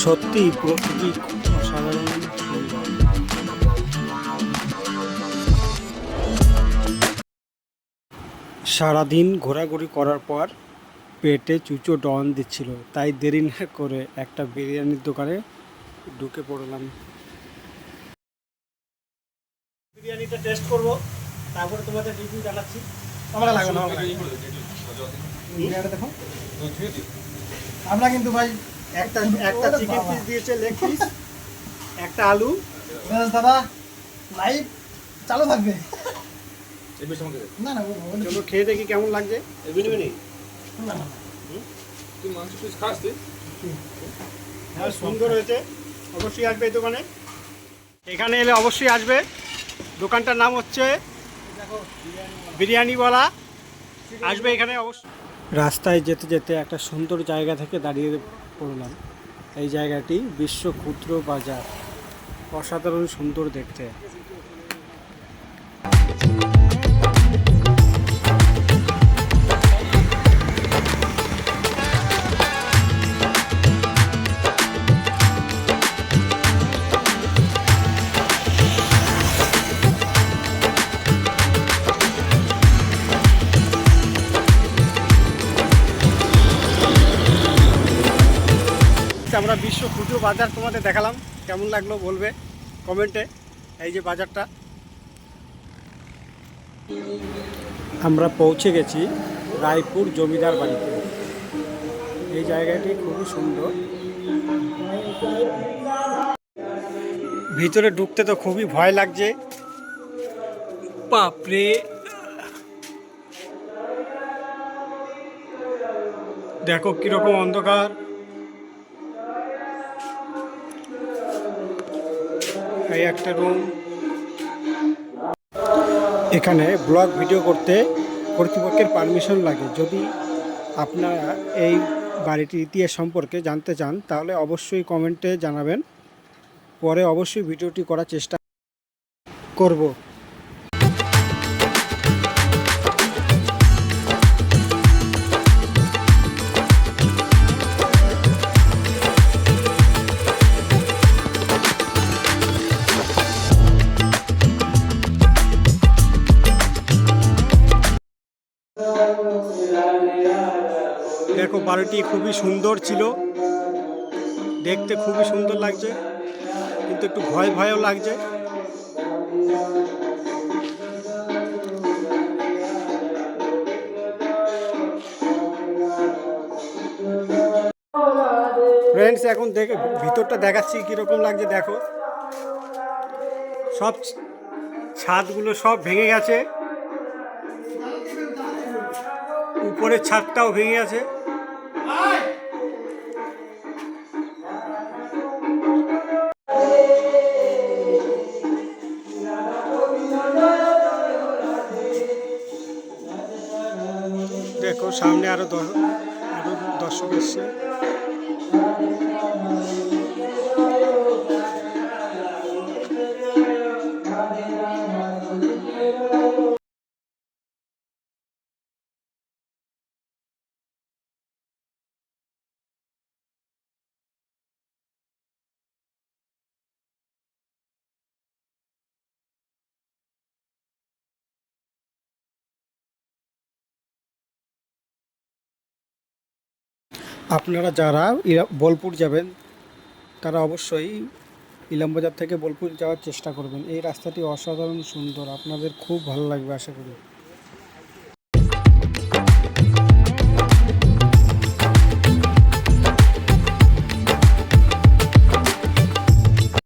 সত্যি প্রকৃতি খুব অসাধারণ। সারাদিন ঘোরাঘুরি করার পর পেটে চুচো ডন দিচ্ছিল তাই দেরি না করে একটা বিরিয়ানির দোকানে ঢুকে পড়লাম বিরিয়ানিটা টেস্ট করব তারপরে তোমাদের রিভিউ জানাচ্ছি আমরা লাগবে না আমরা লাগবে না। বিরিয়ানিটা দেখো আমরা কিন্তু ভাই একটা একটা চিকেন পিস দিয়েছে লেগ পিস একটা আলু বেশ দাদা লাইভ চালু থাকবে না না চলো খেয়ে দেখি কেমন লাগছে না, না, না। হ্যাঁ সুন্দর হয়েছে অবশ্যই আসবে এই দোকানে এখানে এলে অবশ্যই আসবে দোকানটার নাম হচ্ছে বিরিয়ানিওয়ালা আসবে এখানে অবশ্যই রাস্তায় যেতে যেতে একটা সুন্দর জায়গা থেকে দাঁড়িয়ে পড়লাম। এই জায়গাটি বিশ্ব ক্ষুদ্র বাজার। অসাধারণ সুন্দর দেখতে। আমরা বিশ্ব ক্ষুদ্র বাজার তোমাদের দেখালাম। কেমন লাগল বলবে কমেন্টে, এই যে বাজারটা। আমরা পৌঁছে গেছি রায়পুর জমিদার বাড়িতে। এই জায়গাটি খুবই সুন্দর। ভিতরে ঢুকতে তো খুবই ভয় লাগছে। বাপরে। দেখো কীরকম অন্ধকার। এই একটা রুম এখানে ব্লগ ভিডিও করতে কর্তৃপক্ষের পারমিশন লাগে। যদি আপনারা এই বাড়িটির ইতিহাস সম্পর্কে জানতে চান, তাহলে অবশ্যই কমেন্টে জানাবেন। পরে অবশ্যই ভিডিওটি করার চেষ্টা করব। দেখো বাড়িটি খুবই সুন্দর ছিল। দেখতে খুবই সুন্দর লাগছে, কিন্তু একটু ভয় ভয়ও লাগছে। ফ্রেন্ডস এখন দেখে ভিতরটা দেখাচ্ছি কীরকম লাগছে, দেখো। সব ছাদগুলো সব ভেঙে গেছে। উপরের ছাদটাও ভেঙে গেছে। দেখো সামনে আরও আরও দর্শক এসছে। আপনারা যারা বোলপুর যাবেন, তারা অবশ্যই ইলামবাজার থেকে বোলপুর যাওয়ার চেষ্টা করবেন। এই রাস্তাটি অসাধারণ সুন্দর। আপনাদের খুব ভালো লাগবে, আশা করি।